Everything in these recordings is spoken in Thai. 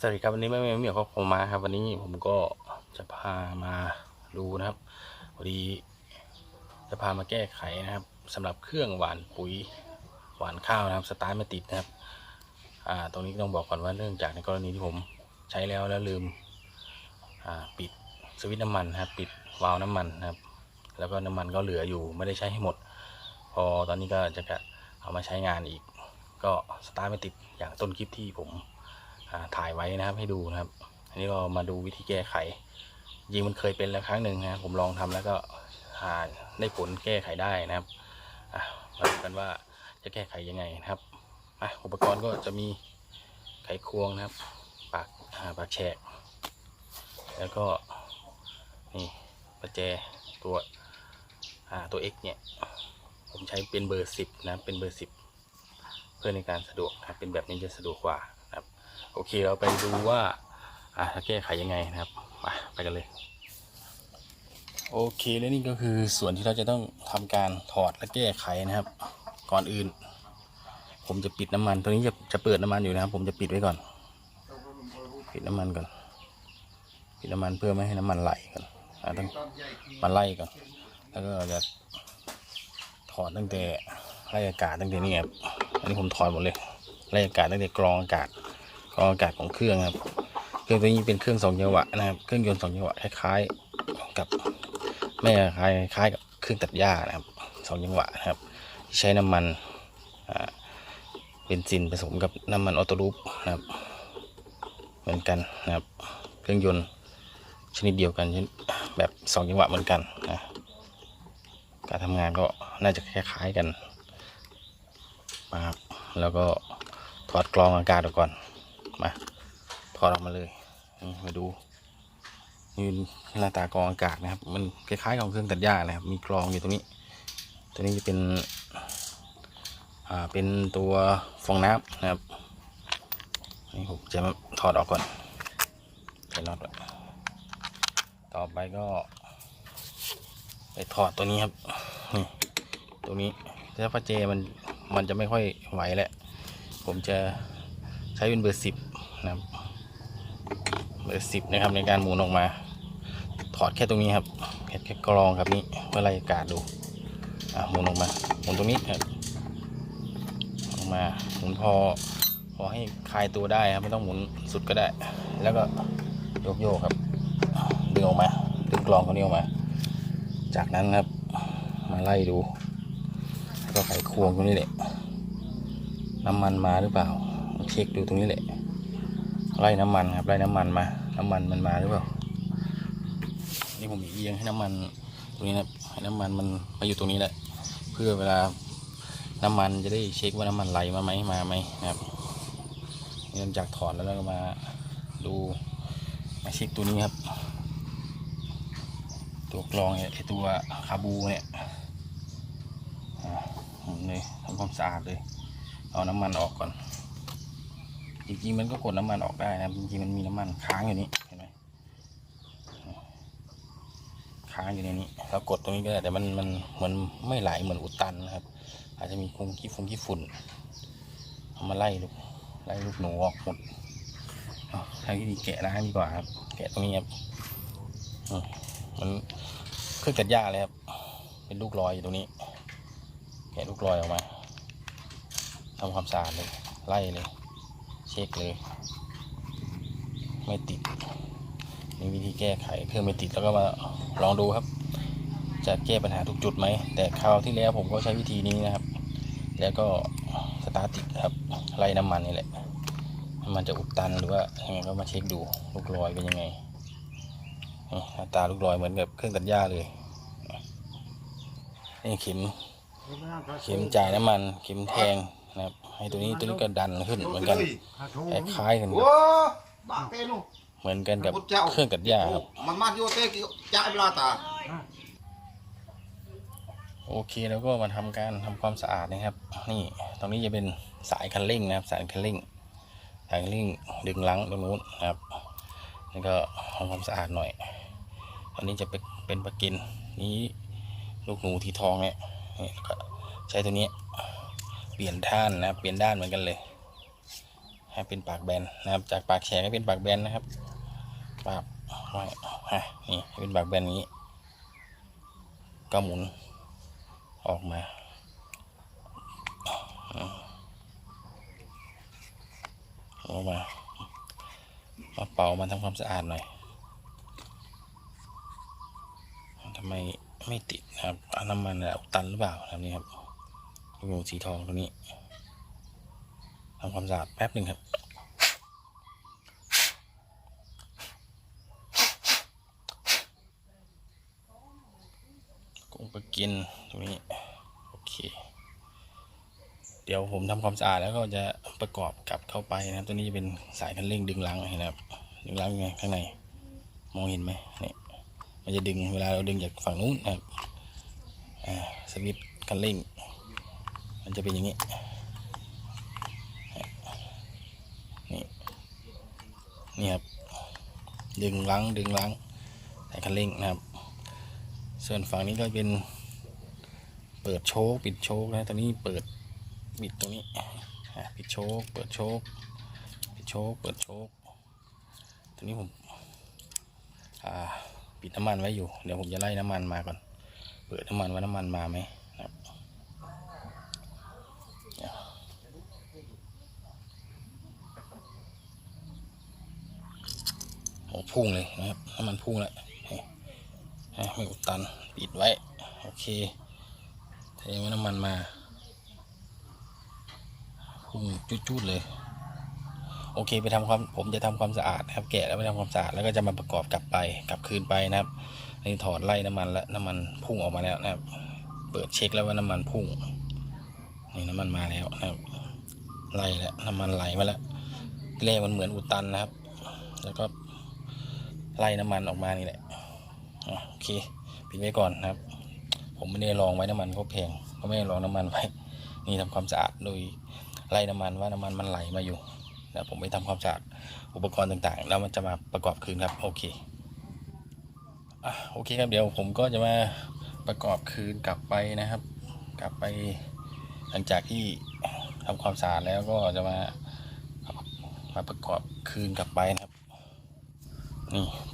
สวัสดีครับวันนี้แม่แม่เหมียวก็ผมมาครับ วันนี้ผมก็จะพามาดูนะครับพอดีจะพามาแก้ไขนะครับสำหรับเครื่องหวานปุ๋ยหวานข้าวนะครับ สตาร์ทไม่ติดนะครับอ่าตรงนี้ต้องบอกก่อนว่าเนื่องจากในกรณีที่ผมใช้แล้วแล้วลืมอ่าปิดสวิตช์น้ำมันนะครับ ปิดวาล์วน้ำมันนะครับ แล้วก็น้ำมันก็เหลืออยู่ไม่ได้ใช้ให้หมด พอตอนนี้ก็จะเอามาใช้งานอีก ก็สตาร์ทไม่ติดอย่างต้นคลิปที่ผม ถ่ายไว้นะครับให้ดูนะครับ อันนี้เรามาดูวิธีแก้ไข จริงมันเคยเป็นแล้วครั้งหนึ่งนะครับผมลองทำแล้วก็หาได้ผลแก้ไขได้นะครับมาดูกันว่าจะแก้ไขยังไงนะครับอุปกรณ์ก็จะมีไขควงนะครับ ปากปากแฉก แล้วก็นี่ประแจตัวตัว X เนี่ย ผมใช้เป็นเบอร์สิบนะ เป็นเบอร์สิบเพื่อในการสะดวกนะเป็นแบบนี้จะสะดวกกว่า โอเคเราไปดูว่าอะแก้ไขยังไงนะครับมาไปกันเลย โอเคแล้วนี่ก็คือส่วนที่เราจะต้องทำการถอดและแก้ไขนะครับ ก่อนอื่น ผมจะปิดน้ำมันตัวนี้จะจะเปิดน้ำมันอยู่นะครับ ผมจะปิดไว้ก่อน ปิดน้ำมันก่อน ปิดน้ำมันเพื่อไม่ให้น้ำมันไหลก่อนอต้องมาไล่ก่อน แล้วก็จะถอดตั้งแต่ไล่อากาศตั้งแต่นี่ครับอันนี้ผมถอดหมดเลยไล่อากาศตั้งแต่กรองอากาศ กองอากาศของเครื่องครับ เครื่องตัวนี้เป็นเครื่องสองจังหวะนะครับ เครื่องยนต์สองจังหวะคล้ายๆกับไม่คล้ายคล้ายกับเครื่องตัดหญ้านะครับสองจังหวะนะครับที่ใช้น้ำมันอ่าเบนซินผสมกับน้ำมันออโต้ลูปนะครับ เหมือนกันนะครับ เครื่องยนต์ชนิดเดียวกันชนิดแบบสองจังหวะเหมือนกันนะการทำงานก็น่าจะคล้ายๆกันนะครับแล้วก็ถอดกรองอากาศออกก่อน มาถอดออกมาเลยมาดูนี่หน้าตากรองอากาศนะครับ มันคล้ายๆกับเครื่องตัดหญ้านะครับ มีกรองอยู่ตรงนี้ ตัวนี้จะเป็น อ่า เป็นตัวฟองน้ำนะครับ นี่ผมจะมาถอดออกก่อนใส่น็อตต่อไปก็ ไปถอดตัวนี้ครับ นี่ ตัวนี้ถ้าปาเจมัน มันจะไม่ค่อยไหวแหละ ผมจะใช้เป็นเบอร์สิบ นะครับเบอร์สิบนะครับในการหมุนออกมา ถอดแค่ตรงนี้ครับแค่แค่กรองครับนี่เพื่อไล่อากาศดูอะหมุนออกมาหมุนตรงนี้ครับออกมาหมุนพอพอให้คลายตัวได้ครับไม่ต้องหมุนสุดก็ได้ แล้วก็โยกโยกครับดึงออกมาดึงกลองตัวนี้ออกมา จากนั้นครับมาไล่ดูแล้วก็ไขควงตรงนี้แหละน้ำมันมาหรือเปล่า เช็คดูตรงนี้แหละ ไล่น้ำมันครับไล่น้ำมันมา น้ำมันมันมาหรือเปล่านี่ผมเอียงให้น้ำมันตรงนี้นะครับให้น้ำมันมันมาอยู่ตรงนี้แหละ เพื่อเวลาน้ำมันจะได้เช็คว่าน้ำมันไหลมาไหมมาไหมนะครับเริ่มจากถอดแล้วเราก็มาดูมาเช็คตัวนี้ครับ ตัวกรองเนี่ยตัวคาบูเนี่ยอ่าหมุนเลยทำความสะอาดเลย เอาน้ำมันออกก่อน จริงๆมันก็กดน้ำมันออกได้นะครับจริงๆมันมีน้ำมันค้างอยู่นี้เห็นไหมค้างอยู่ในนี้เรากดตรงนี้ก็ได้แต่มันมันเหมือนไม่ไหลเหมือนอุดตันนะครับ อาจจะมีคงขี้ฝุ่นขี้ฝุ่นเอามาไล่ลูกไล่ลูกหนูออกหมดเอาทางที่ดีแกะล้างดีกว่าครับ แกะตรงนี้ครับมันเครื่องตัดหญ้าเลยครับ เป็นลูกรอยอยู่ตรงนี้ แกะลูกรอยออกมาทำความสะอาดเลยไล่เลย ช็คเลย ไม่ติดมีวิธีแก้ไขเครื่องไม่ติดแล้วก็มาลองดูครับ จะแก้ปัญหาทุกจุดไหม แต่คราวที่แล้วผมก็ใช้วิธีนี้นะครับ แล้วก็สตาร์ทติดครับไล่น้ำมันนี่แหละมันจะอุดตันหรือว่ายังไงก็มาเช็คดูลูกรอยเป็นยังไงหน้าตาลูกรอยเหมือนกับเครื่องตัดหญ้าเลยนี่เข็มเข็มจ่ายน้ำมันเข็มแทง นะครับ ให้ตัวนี้ตัวนี้ก็ดันขึ้นเหมือนกันคล้ายๆกันโอ้บางเต้นู่นเหมือนกันกับเครื่องตัดหญ้าครับมันมาโยเต้กี่จ่ายเวลาตาโอเคแล้วก็มาทำการทำความสะอาดนะครับ นี่ตรงนี้จะเป็นสายคันเร่งนะครับ สายคันเร่งสายคันเร่งดึงลังตรงนู้นนะครับแล้วก็ทำความสะอาดหน่อยอันนี้จะเป็นเป็นประกินนี้ลูกหนูทีทองเนี่ยนี่แล้วก็ใช้ตัวนี้ เปลี่ยนด้านนะครับ เปลี่ยนด้านเหมือนกันเลยใให้เป็นปากแบนนะครับ จากปากแฉกให้เป็นปากแบนนะครับปากไว้ฮะนี่เป็นปากแบนงนี้ ก็หมุนออกมาออกมามาเป่ามันทำความสะอาดหน่อยทำไมไม่ติดนะครับน้ำมันอุดตันหรือเปล่าครับนี่ครับ งูสีทองตรงนี้ทำความสะอาดแป๊บหนึ่งครับกุ้งปลากินตรงนี้ โอเค เดี๋ยวผมทำความสะอาดแล้วก็จะประกอบกลับเข้าไปนะครับ ตัวนี้จะเป็นสายคันเร่งดึงลังเห็นะครับ ดึงลังยังไงข้างในมองเห็นไหมนี่มันจะดึงเวลาเราดึงจากฝั่งนู้นนะครับสวิตช์คันเร่ง มันจะเป็นอย่างนี้นี่นี่ครับดึงลังดึงลังสายคันเร่งนะครับ ส่วนฝั่งนี้ก็เป็น เปิดโชคปิดโชคนะตอนนี้เปิดปิดตรงนี้ปิดโชคเปิดโชคปิดโชคเปิดโชคตรงนี้ผมปิดน้ำมันไว้อยู่เดี๋ยวผมจะไล่น้ำมันมาก่อน เปิดน้ำมันว่าน้ำมันมาไหมนะครับเดี๋ยวโอ้ พุ่งเลยนะครับน้ำมันพุ่งแล้วไม่อุดตันปิดไว้ โอเคเทน้ำมันมา พุ่งจุดๆเลย โอเคไปทำความผมจะทำความสะอาดนะครับ แกะแล้วไปทำความสะอาดแล้วก็จะมาประกอบกลับไปกลับคืนไปนะครับนี่ถอดไล่น้ำมันแล้วน้ำมันพุ่งออกมาแล้วนะครับ เปิดเช็คแล้วว่าน้ำมันพุ่งนี่น้ำมันมาแล้วนะครับไล่แล้วน้ำมันไหลมาแล้วแรกมันเหมือนอุดตันนะครับ แล้วก็ ไล่น้ำมันออกมานี่แหละโอเคปิดไว้ก่อนนะครับ ผมไม่ได้ลองไว้น้ำมันก็แพงก็ไม่ได้ลองน้ำมันไว้นี่ทำความสะอาดโดยไล่น้ำมันว่าน้ำมันมันไหลมาอยู่นะผมไปทำความสะอาดอุปกรณ์ต่างๆ แล้วมันจะมาประกอบคืนครับโอเคอะโอเคครับเดี๋ยวผมก็จะมาประกอบคืนกลับไปนะครับ กลับไปหลังจากที่ทำความสะอาดแล้วก็จะมามาประกอบคืนกลับไป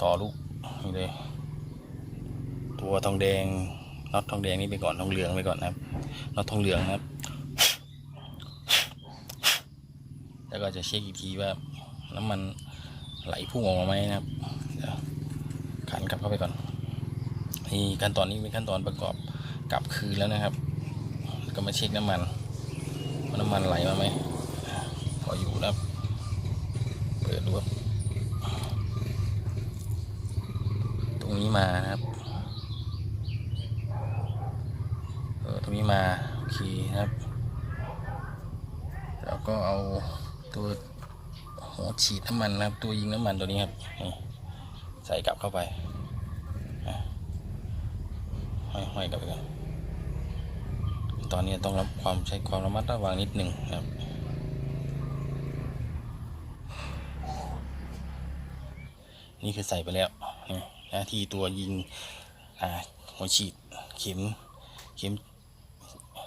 ต่อลูกนี่เลย ตัวทองแดงน็อตทองแดงนี่ไปก่อนทองเหลืองไปก่อนนะครับน็อตทองเหลืองนะครับ แล้วก็จะเช็คอีกทีว่าน้ำมันไหลพุ่งออกมาไหมนะครับขันกลับเข้าไปก่อนนี่ขั้นตอนนี้เป็นขั้นตอนประกอบกลับคืนแล้วนะครับ ก็มาเช็คน้ำมันว่าน้ำมันไหลมาไหมพออยู่นะครับเปิดดูครับ รงนี้มานะครับเออตรงนี้มาโอเคครับ แล้วก็เอาตัวหัวฉีดน้ำมันนะครับ ตัวยิงน้ำมันตัวนี้ครับใส่กลับเข้าไปอะห้อยๆกลับไปก่อนตอนนี้ต้องรับความใช้ความระมัดระวังนิดหนึ่งครับนี่คือใส่ไปแล้ว นี่หน้าที่ตัวยิงอ่าหัวฉีดเข็มเข็ม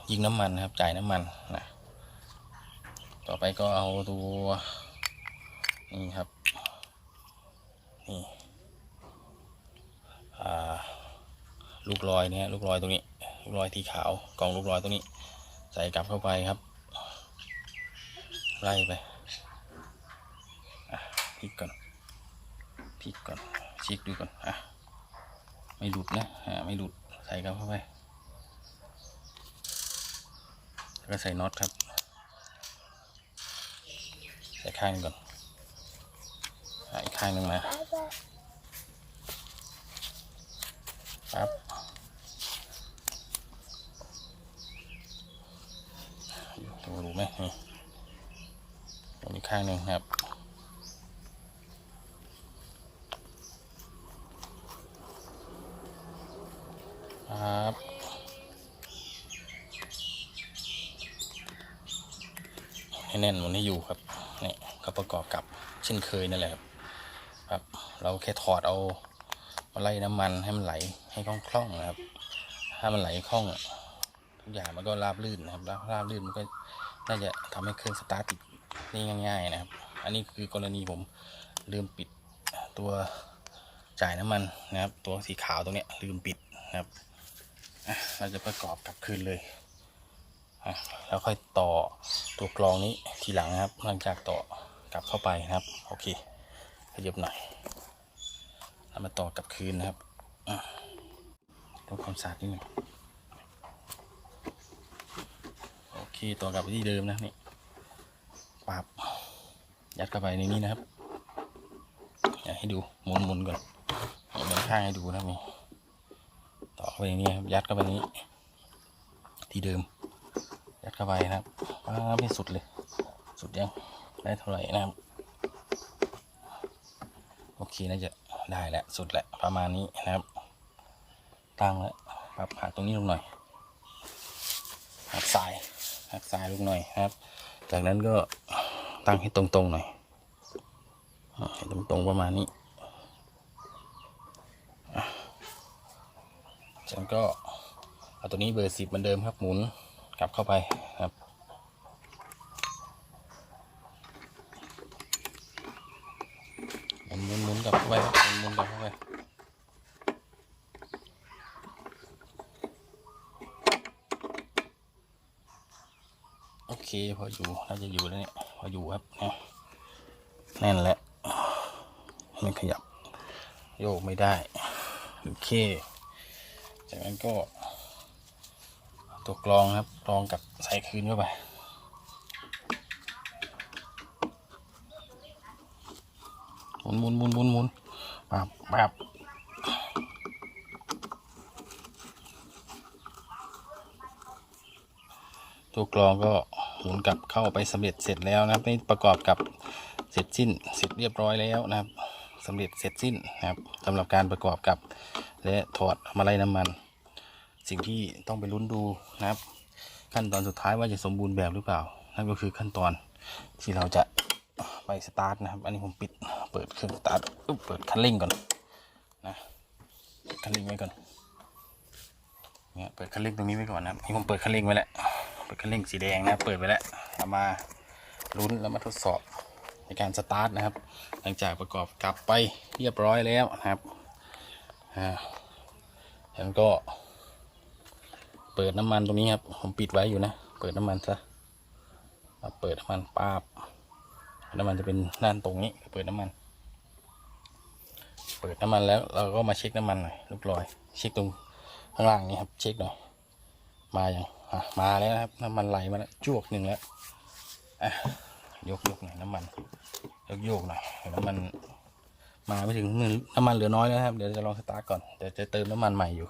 ยิงน้ำมันนะครับจ่ายน้ำมันนะต่อไปก็เอาตัวนี่ครับนี่ลูกลอยเนี่ยลูกลอยตรงนี้ลูกลอยที่ขาวกล่องลูกลอยตรงนี้ ใส่กลับเข้าไปครับ ไล่ไปพลิกก่อนพลิกก่อน ช็คดูก่อนอะไม่หลุดนะอ่าไม่หลุดใส่กลับเข้าไปแล้วก็ใส่น็อตครับ ใส่ข้างก่อนอีกข้างหนึ่งมาปั๊บดูรู้ไหมนี่ตรงนี้ข้างหนึ่งครับ ให้แนี้อยู่ครับนี่ก็ประกอบกับเช่นเคยนั่นแหละครับครับ เราแค่ถอดเอามาไล่น้ำมันให้มันไหลให้คล่องๆนะครับ ถ้ามันไหลคล่องทุกอย่างมันก็ราบลื่นนะครับแล้วราบลื่นมันก็น่าจะทำให้เครื่องสตาร์ทติดได้ง่าย ๆนะครับ อันนี้คือกรณีผมลืมปิดตัวจ่ายน้ำมันนะครับ ตัวสีขาวตรงเนี้ยลืมปิดนะครับเราจะประกอบกลับคืนเลย แล้วค่อยต่อตัวกรองนี้ทีหลังนะครับ หลังจากต่อกลับเข้าไปนะครับ โอเคขยับหน่อยแล้วมาต่อกลับคืนนะครับอะทำความสะอาดนิดหนึ่งโอเคต่อกลับไปที่เดิมนะนี่ปับยัดเข้าไปในนี้นะครับอยากให้ดูหมุนหมุนๆก่อนเหมือนข้างให้ดูนะครับนี่ต่อเข้าไปอย่างนี้ครับยัดเข้าไปนี้ ที่เดิม เข้าไปนะครับป้าไม่สุดเลย สุดยังได้เท่าไหร่นะครับโอเคน่าจะได้แล้วสุดแล้วประมาณนี้นะครับ ตั้งแล้วปรับหักตรงนี้ลงหน่อยหักสายหักสายลงหน่อยนะครับ จากนั้นก็ตั้งให้ตรงๆหน่อยให้ตรงๆประมาณนี้ฉันก็เอาตัวนี้เบอร์สิบเหมือนเดิมครับหมุนกลับเข้าไป ครับหมุนหมุนหมุนกลับเข้าไปครับมุนหมุนกลับเข้าไปโอเคพออยู่น่าจะอยู่แล้วเนี่ยพออยู่ครับนะแน่นแล้วมันขยับ โยกไม่ได้โอเคจากนั้นก็ตัวกรองครับกรองกับใส่คืนเข้าไป มุนหมุนหมุนหมุนหมุนปับปับตัวกรองก็หมุนกลับเข้าไปสำเร็จเสร็จแล้วนะครับนี่ประกอบกับเสร็จสิ้นเสร็จเรียบร้อยแล้วนะครับสำเร็จเสร็จสิ้นนะครับสำหรับการประกอบกับและถอดมาไลัยน้ำมัน สิ่งที่ต้องไปลุ้นดูนะครับ ขั้นตอนสุดท้ายว่าจะสมบูรณ์แบบหรือเปล่า นั่นก็คือขั้นตอนที่เราจะ ไปสตาร์ทนะครับ อันนี้ผมปิดเปิดเครื่องสตาร์ทเปิดคันเร่งก่อนนะคันเร่งไว้ก่อนเนี่ยเปิดคันเร่งตรงนี้ไว้ก่อนนะครับนี่ผมเปิดคันเร่งไว้แล้วเปิดคันเร่งสีแดงนะเปิดไว้แล้วเอามาลุ้นแล้วมาทดสอบในการสตาร์ทนะครับ หลังจากประกอบกลับไปเรียบร้อยแล้วนะครับแล้วก็ เปิดน้ำมันตรงนี้ครับ ผมปิดไว้อยู่นะ เปิดน้ำมันซะมาเปิดน้ำมันป้าบ น้ำมันจะเป็นด้านตรงนี้เปิดน้ำมัน เปิดน้ำมันแล้วเราก็มาเช็คน้ำมันหน่อยเรียบร้อย เช็คตรงข้างล่างนี้ครับ เช็คหน่อย มาอย่างอะมาแล้วนะครับ น้ำมันไหลมาแล้วจวกหนึ่งแล้วอะยกยกหน่อยน้ำมันยกโยกหน่อยน้ำมันมาไม่ถึงหนึ่งน้ำมันเหลือน้อยแล้วครับ เดี๋ยวจะลองสตาร์ทก่อนเดี๋ยวจะเติมน้ำมันใหม่อยู่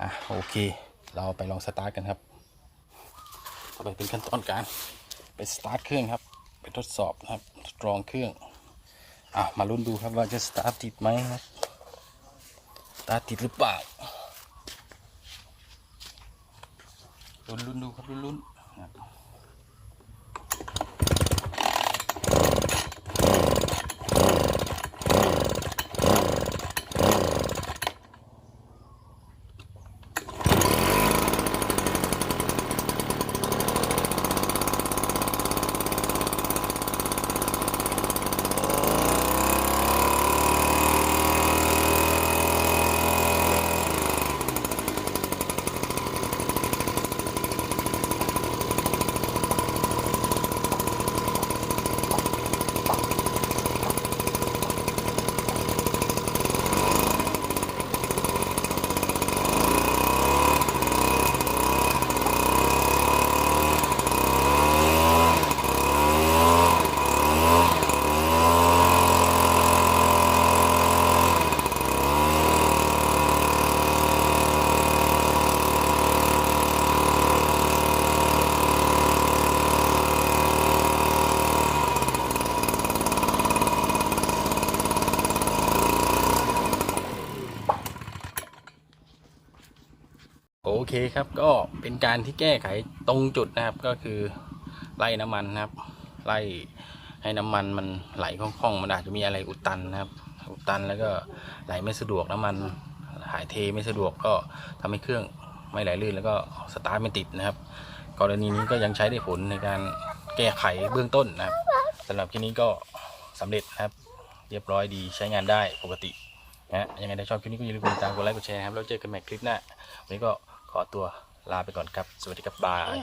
อะโอเค เราไปลองสตาร์ทกันครับต่อไปเป็นขั้นตอนการไปสตาร์ทเครื่องครับ ไปทดสอบนะครับทดลองเครื่องอะมาลุ้นดูครับว่าจะสตาร์ทติดไหมครับสตาร์ทติดหรือเปล่าลุ้นลุ้นดูครับลุ้นลุ้นนะครับ เคครับก็เป็นการที่แก้ไขตรงจุดนะครับก็คือไล่น้ำมันครับไล่ให้น้ำมันมันไหลคล่องๆมันอาจจะมีอะไรอุดตันนะครับ อุดตันแล้วก็ไหลไม่สะดวกน้ำมันหายเทไม่สะดวกก็ทำให้เครื่องไม่ไหลลื่นแล้วก็สตาร์ทไม่ติดนะครับ กรณีนี้ก็ยังใช้ได้ผลในการแก้ไขเบื้องต้นนะครับ สำหรับที่นี้ก็สำเร็จนะครับ เรียบร้อยดีใช้งานได้ปกตินะยังไงถ้าชอบคลิปนี้ก็อย่าลืมกดติดตามกดไลค์กดแชร์ครับแล้วเจอกันใหม่คลิปหน้าวันนี้ก็ ขอตัวลาไปก่อนครับ สวัสดีครับบาย